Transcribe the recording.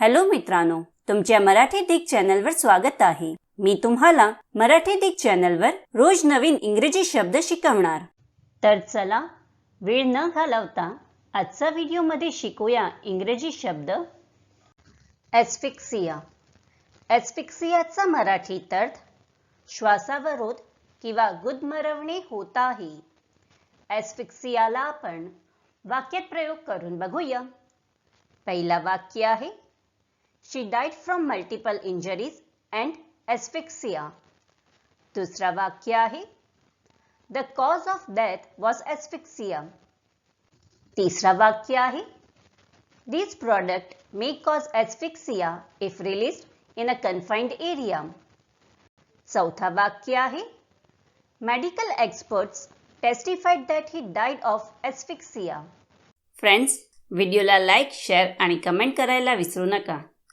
Hello मित्रांनो तुमच्या मराठी दिग चॅनलवर स्वागत आहे. मी तुम्हाला मराठी दिग चॅनलवर रोज नवीन इंग्रजी शब्द शिकवणार. तर चला वेळ न घालवता आजचा व्हिडिओमध्ये शिकूया इंग्रजी शब्द. ॲस्फिक्सिया ॲस्फिक्सियाचा मराठीत अर्थ श्वासावरोध किंवा गुदमरवणे होत आहे. ॲस्फिक्सियाला आपण वाक्यात प्रयोग करून बघूया. पहिला वाक्य आहे she died from multiple injuries and asphyxia दुसरा वाक्य आहे the cause of death was asphyxia तिसरा वाक्य आहे These product may cause asphyxia if released in a confined area चौथा वाक्य आहे medical experts testified that he died of asphyxia friends व्हिडिओला लाईक शेअर आणि कमेंट करायला विसरू नका.